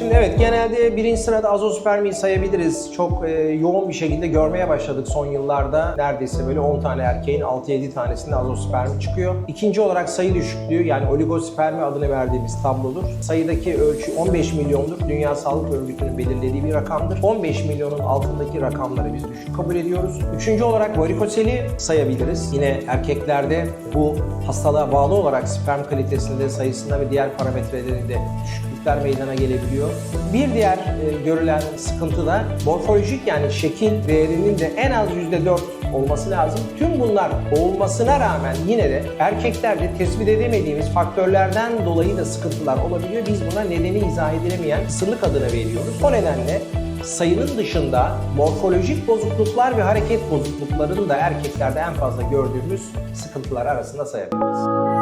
Şimdi evet genelde birinci sırada azospermiyi sayabiliriz. Çok e, yoğun bir şekilde görmeye başladık son yıllarda. Neredeyse böyle 10 tane erkeğin 6-7 tanesinde azospermi çıkıyor. İkinci olarak sayı düşüklüğü yani oligospermi adını verdiğimiz tablodur. Sayıdaki ölçü 15 milyondur. Dünya Sağlık Örgütü'nün belirlediği bir rakamdır. 15 milyonun altındaki rakamları biz düşük kabul ediyoruz. Üçüncü olarak varikoseli sayabiliriz. Yine erkeklerde bu hastalığa bağlı olarak sperm kalitesinde, sayısında ve diğer parametrelerinde düşüklükler meydana gelebiliyor. Bir diğer e, görülen sıkıntı da morfolojik yani şekil değerinin de en az %4 olması lazım. Tüm bunlar olmasına rağmen yine de erkeklerde tespit edemediğimiz faktörlerden dolayı da sıkıntılar olabiliyor. Biz buna nedeni izah edilemeyen kısırlık adını veriyoruz. O nedenle sayının dışında morfolojik bozukluklar ve hareket bozukluklarını da erkeklerde en fazla gördüğümüz sıkıntılar arasında sayabiliriz.